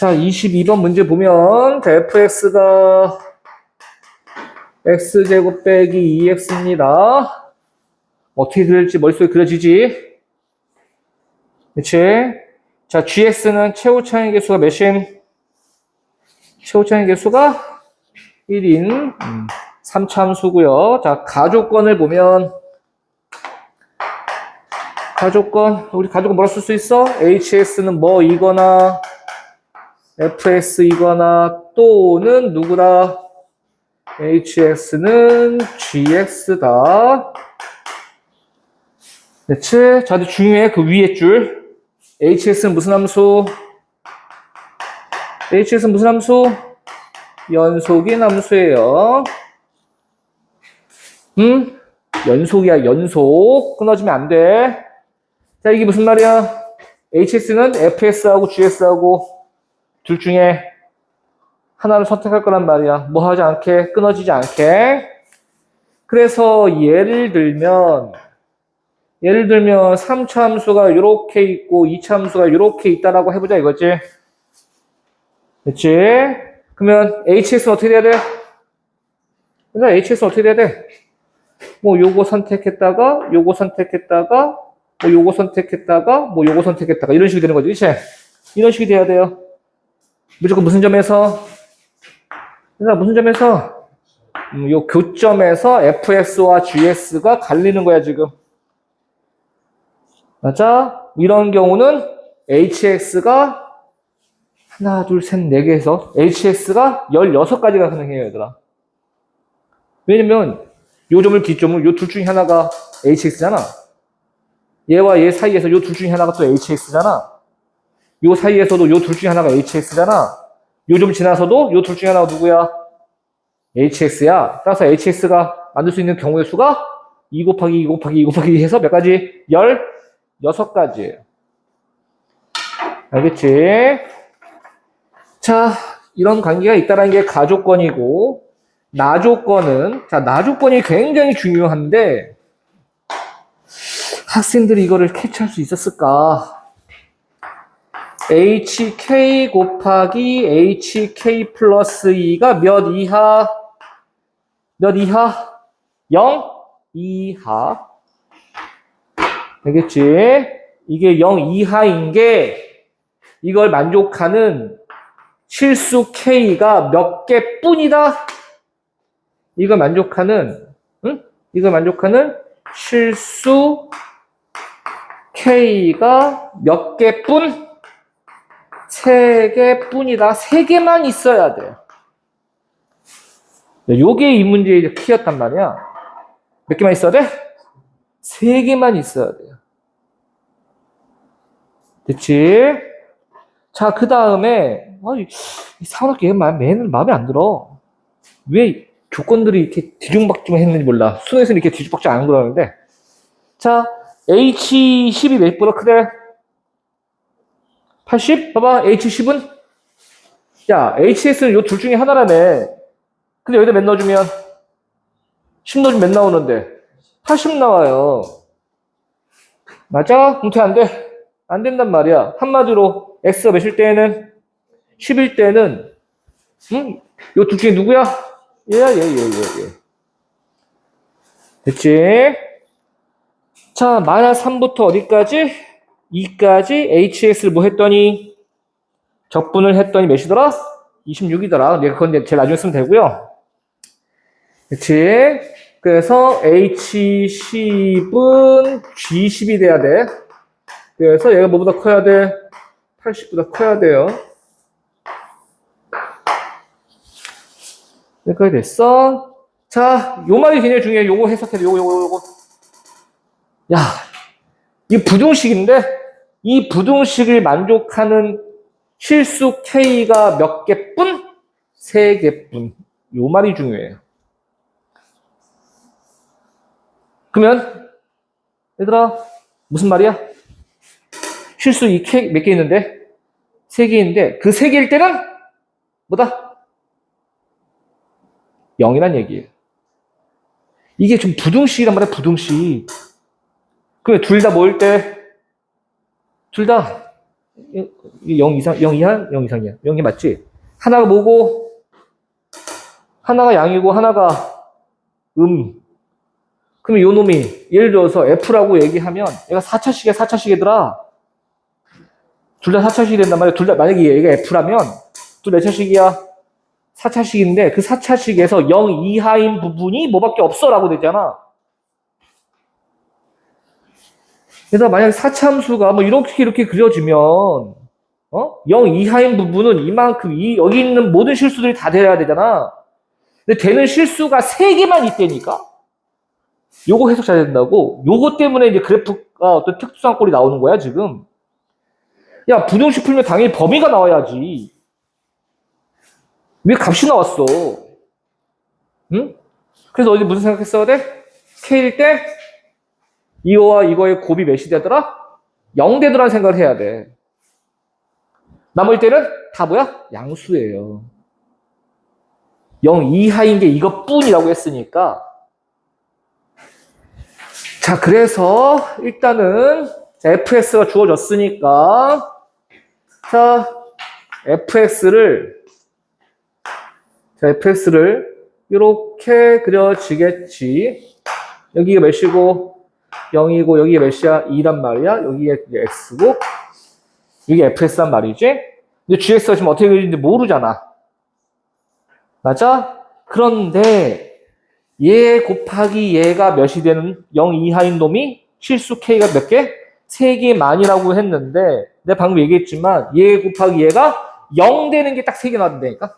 자, 22번 문제 보면 fx가 x제곱 빼기 2x입니다. 어떻게 그릴지 머릿속에 그려지지? 그치? 자, gx는 최고차의 개수가 몇임? 최고차의 개수가 1인 3참수고요. 자, 가족권을 보면 가족권, 우리 가족권 뭐라 쓸 수 있어? hx는 뭐 이거나 fx이거나 또는 누구다? hx는 gx다. 그치? 자, 중요해. 그 위에 줄. hx는 무슨 함수? hx는 무슨 함수? 연속인 함수예요. 응? 연속이야, 연속. 끊어지면 안 돼. 자, 이게 무슨 말이야? hx는 fs하고 gs하고 둘 중에 하나를 선택할 거란 말이야. 뭐 하지 않게, 끊어지지 않게. 그래서 예를 들면, 예를 들면 3차 함수가 이렇게 있고 2차 함수가 이렇게 있다라고 해보자 이거지. 그치? 그러면 hx는 어떻게 돼야 돼? 그러니까 hx는 어떻게 돼야 돼? 뭐 요거 선택했다가 요거 선택했다가 뭐 요거 선택했다가 뭐 요거 선택했다가 이런 식이 되는 거지. 그치? 이런 식이 돼야 돼요. 무조건 무슨 점에서? 그러니까 무슨 점에서? 음, 요 교점에서 fx와 gs가 갈리는 거야 지금. 맞아? 이런 경우는 hx가 하나, 둘, 셋, 네 개에서 hx가 16가지가 가능해요, 얘들아. 왜냐면 요 점을 기점으로 요 둘 중에 하나가 hx잖아. 얘와 얘 사이에서 요 둘 중에 하나가 또 hx잖아. 요 사이에서도 요 둘 중에 하나가 hx잖아. 요점 지나서도 요 둘 중에 하나가 누구야? hx야. 따라서 hx가 만들 수 있는 경우의 수가 2 곱하기 2 곱하기 2 곱하기 해서 몇 가지? 16가지예요. 알겠지? 자, 이런 관계가 있다는 게 가조건이고, 나조건은, 자, 나조건이 굉장히 중요한데, 학생들이 이거를 캐치할 수 있었을까? Hk 곱하기 hk 플러스 2가 몇 이하? 몇 이하? 0 이하. 되겠지? 이게 0 이하인 게 이걸 만족하는 실수 k가 몇 개 뿐이다? 이걸 만족하는, 응? 이걸 만족하는 실수 k가 몇 개 뿐? 세 개뿐이다. 세 개만 있어야 돼. 요게 이 문제의 키였단 말이야. 몇 개만 있어야 돼? 세 개만 있어야 돼요. 됐지? 자, 그 다음에, 아이, 사관학교 얘 매는 마음에 안 들어. 왜 조건들이 이렇게 뒤죽박죽 했는지 몰라. 수능에서는 이렇게 뒤죽박죽 안 그러는데. 자, H10이 몇보다 크대? 80? 봐봐, H10은? 야, HS는 요 둘 중에 하나라며. 근데 여기다 몇 넣어주면? 10 넣어주면 몇 나오는데? 80 나와요. 맞아? 공태 안 돼? 안 된단 말이야. 한마디로, X가 몇일 때에는? 10일 때는, 응? 요 둘 중에 누구야? 얘야, 얘, 얘, 얘, 얘. 됐지? 자, 마이너스 3부터 어디까지? 2까지 HX를 뭐 했더니, 적분을 했더니 몇이더라? 26이더라. 내가 그건 제일 나중에 쓰면 되고요. 그치? 그래서 H10은 G10이 돼야 돼. 그래서 얘가 뭐보다 커야 돼? 80보다 커야 돼요. 여기까지 됐어. 자, 요 말이 굉장히 중요해. 요거 해석해. 요거, 요거, 요거. 야, 이 부등식인데, 이 부등식을 만족하는 실수 K가 몇 개뿐? 세 개뿐. 요 말이 중요해요. 그러면, 얘들아, 무슨 말이야? 실수 이 K 몇 개 있는데? 세 개인데, 그 세 개일 때는, 뭐다? 0이란 얘기예요. 이게 좀 부등식이란 말이야, 부등식. 그럼 둘다 뭐일 때? 둘 다 0 이상, 0 이하, 0 이상이야. 0이 맞지? 하나가 뭐고, 하나가 양이고, 하나가 음. 그러면 요 놈이, 예를 들어서 F라고 얘기하면, 얘가 4차식이야, 4차식이더라. 둘 다 4차식이 된단 말이야. 둘 다, 만약에 얘가 F라면, 둘몇 차식이야? 4차식인데, 그 4차식에서 0 이하인 부분이 뭐밖에 없어. 라고 되잖아. 그래서 만약에 사차함수가 뭐 이렇게 이렇게 그려지면 어? 0 이하인 부분은 이만큼 이 여기 있는 모든 실수들이 다 돼야 되잖아. 근데 되는 실수가 3개만 있다니까. 요거 해석 잘 된다고. 요거 때문에 이제 그래프가 어떤 특수한 꼴이 나오는 거야, 지금. 야, 부등식 풀면 당연히 범위가 나와야지. 왜 값이 나왔어? 응? 그래서 어디 무슨 생각했어야 돼? K일 때 이거와 이거의 곱이 몇이 되더라? 0 되더라는 생각을 해야 돼. 나머지 때는 다 뭐야? 양수예요. 0 이하인 게 이것뿐이라고 했으니까. 자, 그래서 일단은 자, fx가 주어졌으니까 자, fx를 자, fx를 이렇게 그려지겠지. 여기가 몇이고 0이고 여기가 몇이야? 2란 말이야. 이제 x고 여기 fs란 말이지. 근데 gx가 지금 어떻게 그리는지 모르잖아. 맞아? 그런데 얘 곱하기 얘가 몇이 되는 0 이하인 놈이 실수 k가 몇 개? 3개 만이라고 했는데 내가 방금 얘기했지만 얘 곱하기 얘가 0 되는 게 딱 3개 나왔다니까.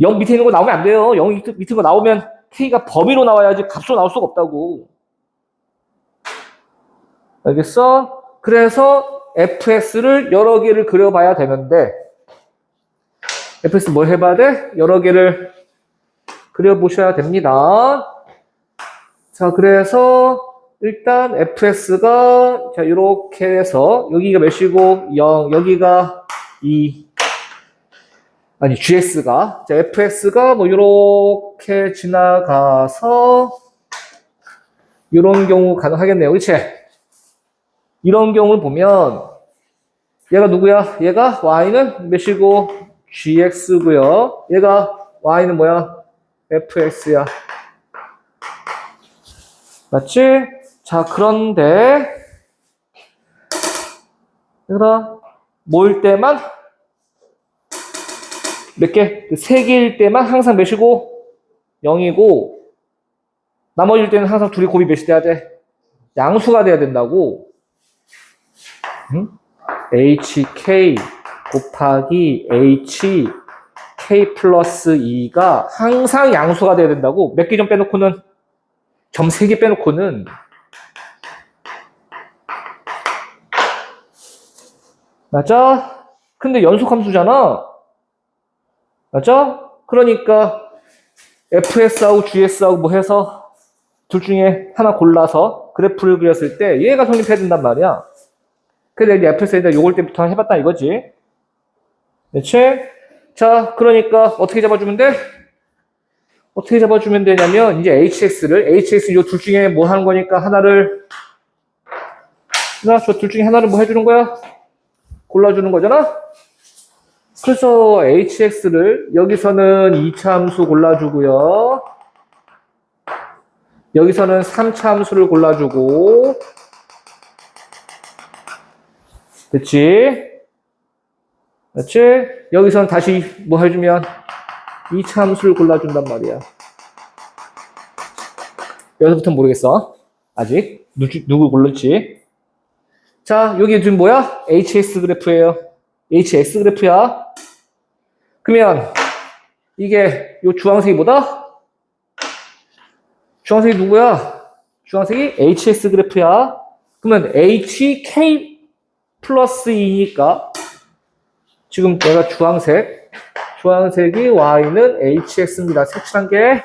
0 밑에 있는 거 나오면 안 돼요. 0 밑에, 밑에 거 나오면 k가 범위로 나와야지 값으로 나올 수가 없다고. 알겠어? 그래서 fx를 여러 개를 그려봐야 되는데 fx 뭘 해봐야 돼? 여러 개를 그려보셔야 됩니다. 자, 그래서 일단 fx가 자 이렇게 해서 여기가 몇이고 0, 여기가 2 아니 gs가 자 fx가 뭐 이렇게 지나가서 이런 경우 가능하겠네요. 그치? 이런 경우를 보면 얘가 누구야? 얘가 y는 몇이고 gx고요. 얘가 y는 뭐야? fx야. 맞지? 자, 그런데 얘들아 모일 때만 몇 개? 그세 개일 때만 항상 몇이고 0이고 나머지일 때는 항상 둘이 곱이 몇이 돼야 돼? 양수가 돼야 된다고. 응? hk 곱하기 h k 플러스 2가 항상 양수가 돼야 된다고. 몇 개 좀 빼놓고는 점 3개 빼놓고는 맞아? 근데 연속함수잖아. 맞죠? 그러니까 fs하고 gs하고 뭐 해서 둘 중에 하나 골라서 그래프를 그렸을 때 얘가 성립해야 된단 말이야. 그래서 이제 fs에다 요걸 때부터 해봤다 이거지. 그렇지? 자, 그러니까 어떻게 잡아주면 돼? 어떻게 잡아주면 되냐면 이제 hx를 hx 요 둘 중에 뭐 하는 거니까 하나를 나 저 둘 중에 하나를 뭐 해주는 거야? 골라주는 거잖아? 그래서 hx를 여기서는 2차 함수 골라주고요. 여기서는 3차 함수를 골라주고 그치? 그치? 여기서는 다시 뭐 해주면 2차 함수를 골라준단 말이야. 여기서부터는 모르겠어. 아직. 누, 누구 골랐지? 자, 여기 지금 뭐야? hx 그래프예요. Hx 그래프야. 그러면 이게 요 주황색이 뭐다? 주황색이 누구야? 주황색이 hx 그래프야. 그러면 hk 플러스 2니까 지금 내가 주황색 주황색이 y는 hx입니다. 색칠한 게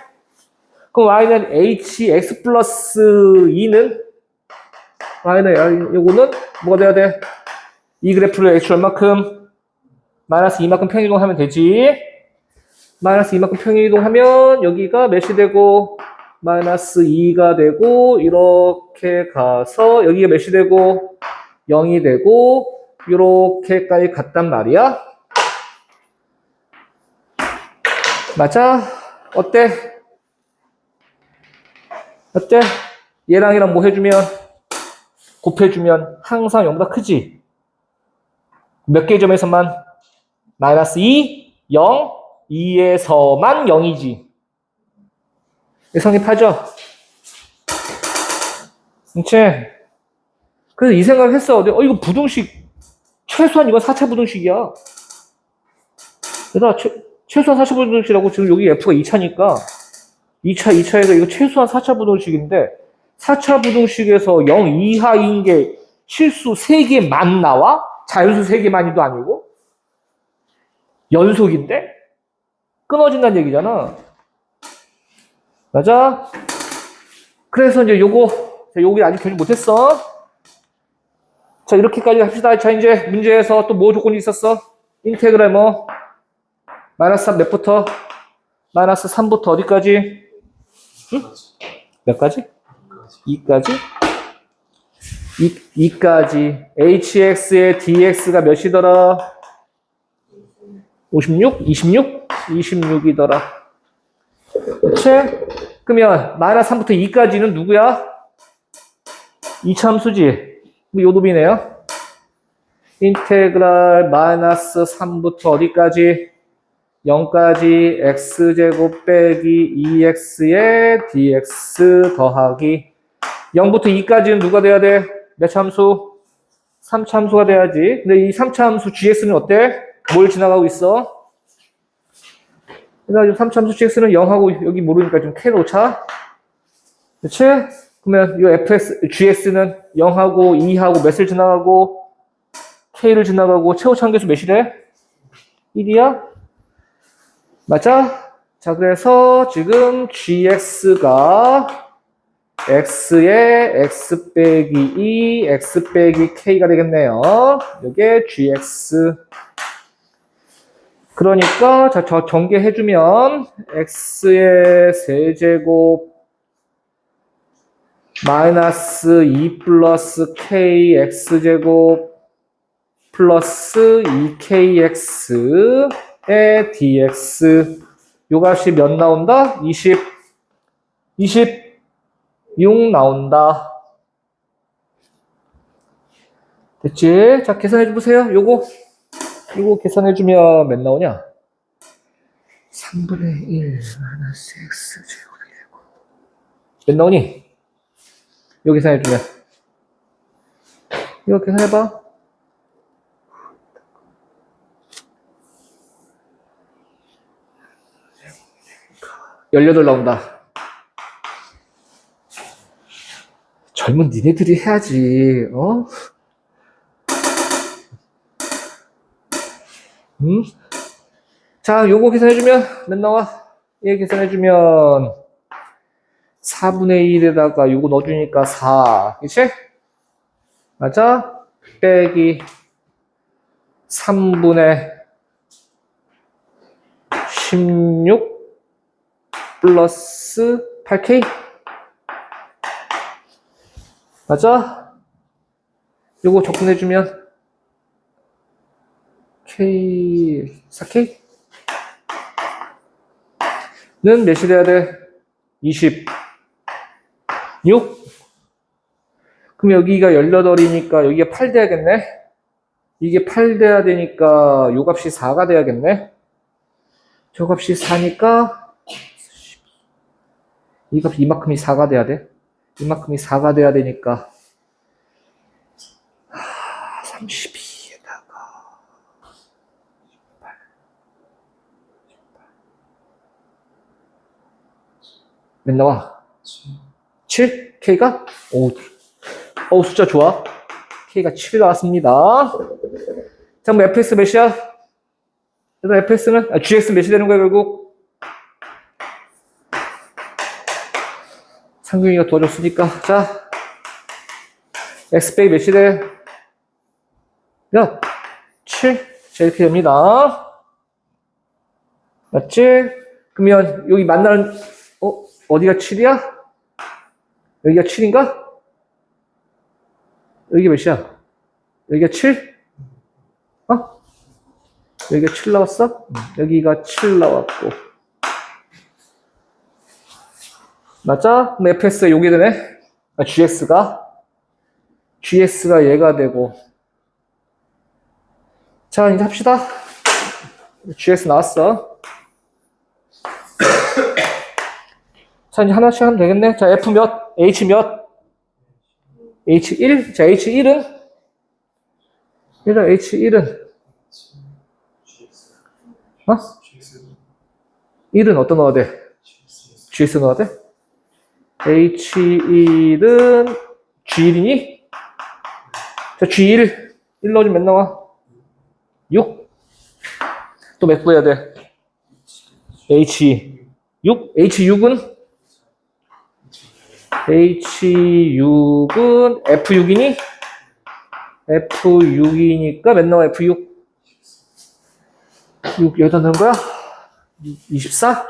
그럼 y는 hx 플러스 2는 y는 요거는 뭐가 돼야 돼? 이 그래프를 x 얼마큼 마이너스 2만큼 평이동하면 되지. 마이너스 2만큼 평이동하면 여기가 몇이 되고 마이너스 2가 되고 이렇게 가서 여기가 몇이 되고 0이 되고 요렇게까지 갔단 말이야. 맞아? 어때? 어때? 얘랑 얘랑 뭐 해주면 곱해주면 항상 0보다 크지? 몇 개의 점에서만? 마이너스 2, 0, 2에서만 0이지. 성립하죠? 그치? 그래서 이 생각을 했어. 어, 이거 부등식, 최소한 이건 4차 부등식이야. 그래서 최, 최소한 4차 부등식이라고 지금 여기 F가 2차니까 2차, 2차에서 이거 최소한 4차 부등식인데 4차 부등식에서 0 이하인 게 실수 3개만 나와? 자연수 3개만이도 아니고? 연속인데? 끊어진다는 얘기잖아. 맞아? 그래서 이제 요거, 자, 요거 아직 결정 못했어. 자, 이렇게까지 합시다. 자, 이제 문제에서 또 뭐 조건이 있었어? 인테그랄 뭐? 마이너스 3 몇부터? 마이너스 3부터 어디까지? 응? 몇 가지? 2까지? 2, 2까지. hx의 dx가 몇이더라? 56? 26? 26이더라. 그치? 그러면 마이너스 3부터 2까지는 누구야? 이참수지. 요 놈이네요. 인테그랄 마이너스 3부터 어디까지? 0까지 x제곱 빼기 2x의 dx 더하기 0부터 2까지는 누가 돼야 돼? 몇 참수? 3참수가 돼야지. 근데 이 3참수 gx는 어때? 뭘 지나가고 있어? 그래서 3참수 gx는 0하고 여기 모르니까 좀 k 놓자. 그치? 그러면 이 fx, gx는 0하고 2하고 몇을 지나가고 k를 지나가고 최고 참계수 몇이래? 1이야? 맞아? 자, 그래서 지금 gx가 x의 x 빼기 2, x 빼기 k가 되겠네요. 이게 gx. 그러니까, 자, 저 전개해주면, x의 세제곱, 마이너스 2 플러스 k x제곱, 플러스 2kx, 의 dx 요 값이 몇 나온다? 20 26 나온다 됐지? 자 계산해 보세요 요거 요거 계산해 주면 몇 나오냐? 3분의 1 마이너스 x 제곱이 되고 몇 나오니? 요 계산해 주면 이거 계산해 봐18 나온다. 젊은 니네들이 해야지, 어? 음? 자, 요거 계산해주면, 몇 나와? 얘 계산해주면, 4분의 1에다가 요거 넣어주니까 4. 그치? 맞아? 빼기 3분의 16 플러스 8K? 맞아? 요거 접근해주면 K, 4K? 는 몇이 돼야 돼? 26. 그럼 여기가 18이니까 여기가 8 돼야겠네? 이게 8 돼야 되니까 요 값이 4가 돼야겠네? 저 값이 4니까 이 값이 이만큼이 4가 돼야 돼. 이만큼이 4가 돼야 되니까 32에다가 8, 몇 나와? 7? K가? 오, 어 숫자 좋아. K가 7 나왔습니다. 자, 그럼 FS 몇이야? 그래서 FS는, 아, GX 몇이 되는 거야, 결국? 상균이가 도와줬으니까. 자, x 빼기 몇이 돼? 야, 7. 자, 이렇게 됩니다. 맞지? 그러면 여기 만나는, 어, 어디가 7이야? 여기가 7인가? 여기 몇이야? 여기가 7? 어? 여기가 7 나왔어? 음, 여기가 7 나왔고. 맞죠? 그럼 fs가 요게 되네? 아, gx가? gx가 얘가 되고. 자, 이제 합시다. gx 나왔어. 자, 이제 하나씩 하면 되겠네. 자, f 몇? h 몇? h1? 자, h1은? 일단 h1은? 어? 1은 어떤 넣어야 돼? GS 넣어야 돼? H1은 G1이니? 자, G1. 1 넣어주면 몇 나와? 6. 또 몇 구해야 돼? H6. H6은? H6은 F6이니? F6이니까 몇 나와, F6? 6 여기다 넣은 거야? 24?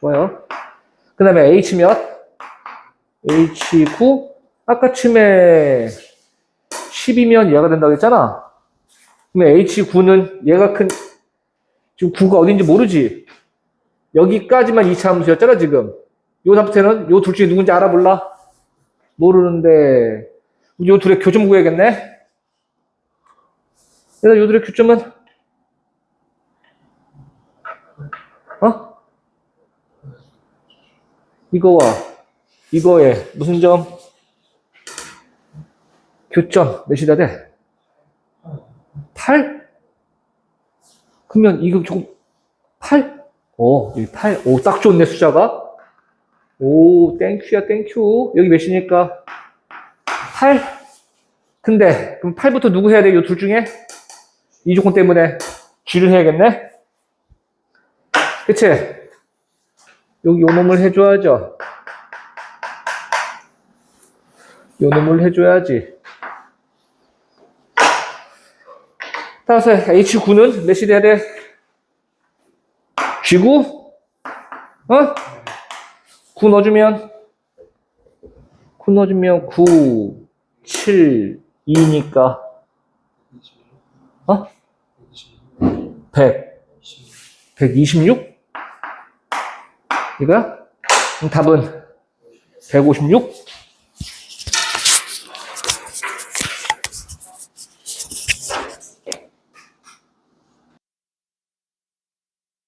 좋아요. 그 다음에 H 몇? H9? 아까 쯤에 10이면 얘가 된다고 했잖아. 그러면 H9는 얘가 큰, 지금 9가 어딘지 모르지? 여기까지만 2차 함수였잖아, 지금. 요 다음부터는 요 둘 중에 누군지 알아, 몰라? 모르는데, 요 둘의 교점 구해야겠네? 그래서 요 둘의 교점은 어? 이거와 이거의 무슨 점? 교점 몇이다 돼? 8? 그러면 이거 조금 8? 오, 여기 8. 오, 딱 좋네, 숫자가. 오, 땡큐야, 땡큐. 여기 몇이니까? 8? 근데, 그럼 8부터 누구 해야 돼? 이둘 중에? 이 조건 때문에 G를 해야겠네? 그치? 여기 요 놈을 해줘야죠. 요 놈을 해줘야지. 따라서 H9는 몇이 돼야 돼? G9? 어? 9 넣어주면 9 넣어주면 9, 7, 2니까 어? 100 126? 이거야? 답은 156?